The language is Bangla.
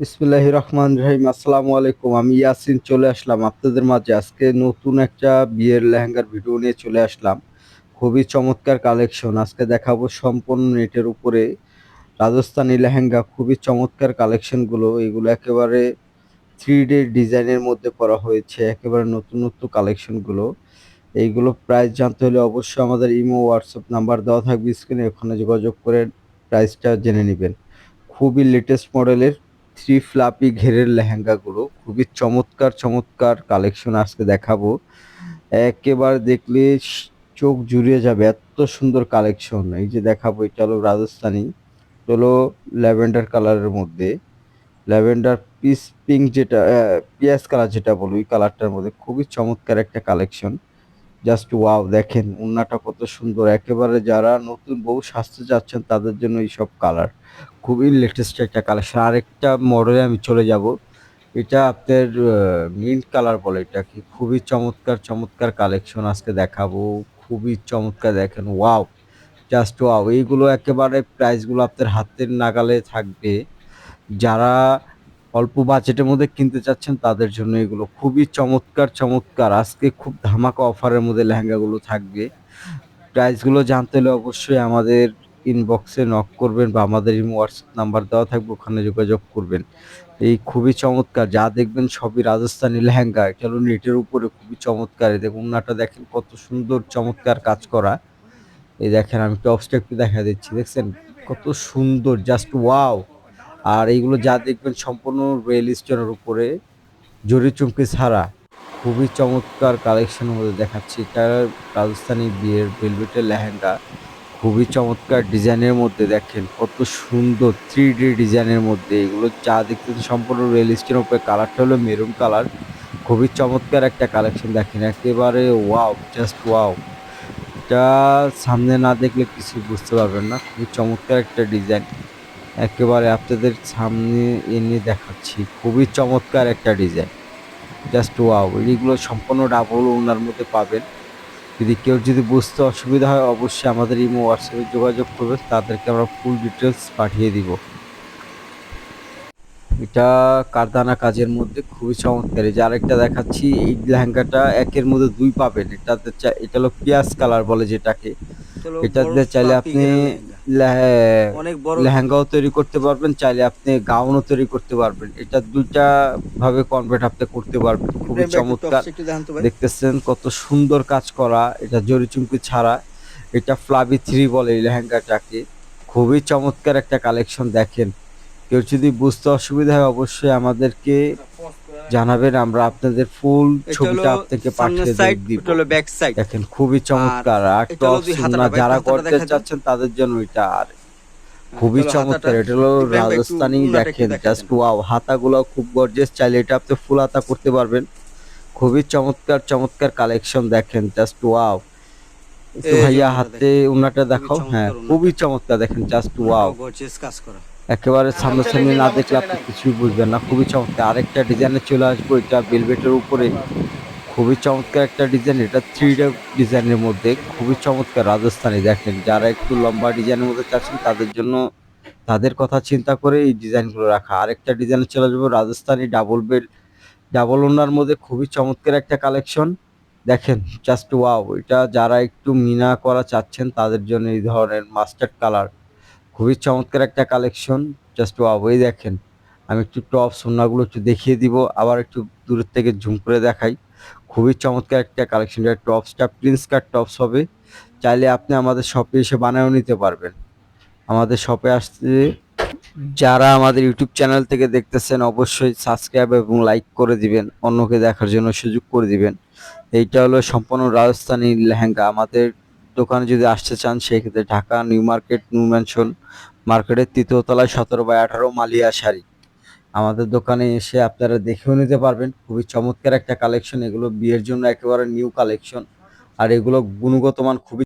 বিসমিল্লাহ রহমান রহিম, আসসালামু আলাইকুম। আমি ইয়াসিন, চলে আসলাম আপনাদের মাঝে। আজকে নতুন একটা বিয়ের লেহেঙ্গার ভিডিও নিয়ে চলে আসলাম। খুবই চমৎকার কালেকশন। আজকে দেখাবো সম্পূর্ণ নেটের উপরে রাজস্থানি লেহেঙ্গা, খুবই চমৎকার কালেকশনগুলো। এগুলো একেবারে থ্রি ডে ডিজাইনের মধ্যে করা হয়েছে, একেবারে নতুন নতুন কালেকশনগুলো। এইগুলো প্রাইস জানতে হলে অবশ্যই আমাদের ইমো, হোয়াটসঅ্যাপ নাম্বার দেওয়া থাকবে স্ক্রিনে। ওখানে যোগাযোগ করে প্রাইসটা জেনে নেবেন। খুবই লেটেস্ট মডেলের থ্রি ফ্লাপি ঘেরের লেহেঙ্গাগুলো। খুবই চমৎকার চমৎকার কালেকশন আজকে দেখাবো। একেবারে দেখলে চোখ জুড়িয়ে যাবে এত সুন্দর কালেকশন। এই যে দেখাবো, এটা হলো রাজস্থানি। হলো ল্যাভেন্ডার কালারের মধ্যে। ল্যাভেন্ডার পিস পিঙ্ক যেটা পিয়াজ কালার যেটা বলো, ওই কালারটার মধ্যে খুবই চমৎকার একটা কালেকশন। জাস্ট ওয়াও দেখেন উন্নাটা কত সুন্দর। একেবারে যারা নতুন বউ সাজতে যাচ্ছেন, তাদের জন্য এই সব কালার খুবই লেটেস্ট একটা কালেকশন আরেকটা মডেলে আমি চলে যাব। এটা আপনার মিন্ট কালার বলে এটা কি খুবই চমৎকার চমৎকার কালেকশন আজকে দেখাবো। খুবই চমৎকার দেখেন ওয়াও জাস্ট ওয়াও এইগুলো একেবারে প্রাইসগুলো আপনার হাতের নাগালে থাকবে। যারা অল্প বাজেটের মধ্যে কিনতে চাচ্ছেন, তাদের জন্য এগুলো খুবই চমৎকার চমৎকার। আজকে খুব ধামাকা অফারের মধ্যে লেহেঙ্গাগুলো থাকবে। প্রাইসগুলো জানতে হলে অবশ্যই আমাদের ইনবক্সে নক করবেন বা আমাদের হোয়াটসঅ্যাপ নাম্বার দেওয়া থাকবে, ওখানে যোগাযোগ করবেন। এই খুবই চমৎকার। যা দেখবেন সবই রাজস্থানি লেহেঙ্গা। কেন নেটের উপরে খুবই চমৎকার। দেখুন উন্নাটা দেখেন কত সুন্দর, চমৎকার কাজ করা। এই দেখেন, আমি টপসটা একটু দেখা দিচ্ছি, দেখছেন? কত সুন্দর জাস্ট ওয়াও আর এইগুলো যা দেখবেন সম্পূর্ণ রেল স্টোনের উপরে জরি চুমকি ছাড়া। খুবই চমৎকার কালেকশনের মধ্যে দেখাচ্ছি। এটা রাজস্থানি বিয়ের ভেলভেটের লেহেঙ্গা। খুবই চমৎকার ডিজাইনের মধ্যে দেখেন, কত সুন্দর থ্রি ডি ডিজাইনের মধ্যে। এগুলো যা দেখতে সম্পূর্ণ রেল স্টোনের উপরে। কালারটা হলো মেরুন কালার খুবই চমৎকার একটা কালেকশন দেখেন। একেবারে ওয়াও জাস্ট ওয়াও এটা সামনে না দেখলে কিছু বুঝতে পারবেন না। খুবই চমৎকার একটা ডিজাইন একেবারে আপনাদের সামনে এনে দেখাচ্ছি। খুবই চমৎকার একটা ডিজাইন জাস্ট ওয়াও এগুলো সম্পূর্ণ ডাবল ওনার মধ্যে পাবেন। যদি কেউ যদি বুঝতে অসুবিধা হয়, অবশ্যই আমাদের ইমো হোয়াটসঅ্যাপে যোগাযোগ করবে তাদেরকে আমরা ফুল ডিটেলস পাঠিয়ে দিব। এটা কারদানা কাজের মধ্যে খুবই চমৎকার। যে আরেকটা দেখাচ্ছি, এই লেহেঙ্গাটা একের মধ্যে দুই পাবেন। এটাতে এটা হলো পেঁয়াজ কালার বলে যেটাকে। এটা দিয়ে চাইলে আপনি লেহেঙ্গাও তৈরি করতে পারবেন চাইলে আপনি গাউনও তৈরি করতে পারবেন। এটা দুইটা ভাবে কনভার্ট আপনি করতে পারবেন। খুবই চমৎকার। দেখতেছেন কত সুন্দর কাজ করা। এটা জরি চুমকি ছাড়া। এটা ফ্লাবি থ্রি বলে এই লেহেঙ্গাটাকে। খুবই চমৎকার একটা কালেকশন দেখেন। কেউ যদি বুঝতে অসুবিধা হয় অবশ্যই আমাদেরকে জানাবেন আমরা আপনাদের ফুল ছবিটা আপনাকে পাঠিয়ে দিব। দেখেন খুবই চমৎকার। আর টপ সুন্না যারা করতে চাচ্ছেন তাদের জন্য এটা আর খুবই চমৎকার। এটা হলো রাজস্থানি দেখেন দেখা জাস্ট। ওয়াও হাতাগুলো খুব গর্জিয়াস চাইলে এটা আপনি ফুল হাতা করতে পারবেন। খুবই চমৎকার চমৎকার কালেকশন দেখেন জাস্ট ওয়াও একটু ভাইয়া হাতে উন্নাটা দেখাও। হ্যাঁ খুবই চমৎকার দেখেন জাস্ট ওয়াও গর্জিয়াস কাজ করা। একেবারে সামনাসামনি না দেখলে আপনি কিছুই বুঝবেন না। খুবই চমৎকার। আরেকটা ডিজাইনে চলে আসব, এটা বেলভেটের উপরে। খুবই চমৎকার একটা ডিজাইন এটা থ্রি ডিজাইনের মধ্যে। খুবই চমৎকার রাজস্থানি, দেখেন। যারা একটু লম্বা ডিজাইনের মধ্যে চাচ্ছেন, তাদের জন্য তাদের কথা চিন্তা করে এই ডিজাইনগুলো রাখা। আরেকটা ডিজাইনে চলে যাব রাজস্থানি ডাবল বেল ডাবল ওনার মধ্যে খুবই চমৎকার একটা কালেকশন দেখেন জাস্ট ওয়াও এটা যারা একটু মিনা করা চাচ্ছেন, তাদের জন্য এই ধরনের মাস্টার্ড কালার খুবই চমৎকার একটা কালেকশন জাস্ট এই দেখেন। আমি একটু টপ সোনাগুলো একটু দেখিয়ে দিব, আবার একটু দূরের থেকে ঝুম করে দেখাই। খুবই চমৎকার একটা কালেকশন এটা টপসটা প্রিন্স কাট টপস হবে। চাইলে আপনি আমাদের শপে এসে বানায়ও নিতে পারবেন। আমাদের শপে আসতে যারা আমাদের ইউটিউব চ্যানেল থেকে দেখতেছেন, অবশ্যই সাবস্ক্রাইব এবং লাইক করে দিবেন। অন্যকে দেখার জন্য সুযোগ করে দিবেন। এইটা হলো সম্পূর্ণ রাজস্থানী লেহেঙ্গা। আমাদের দোকানে যদি আসতে চান, সেক্ষেত্রে Dhaka new market, new mansion মার্কেটের তৃতীয় তলায় সতেরো বাই আঠারো মালিয়া শাড়ি। আমাদের দোকানে এসে আপনারা দেখেও নিতে পারবেন। খুবই চমৎকার একটা কালেকশন। এগুলো বিয়ের জন্য একেবারে নিউ কালেকশন। আর এগুলো গুণগত মান খুবই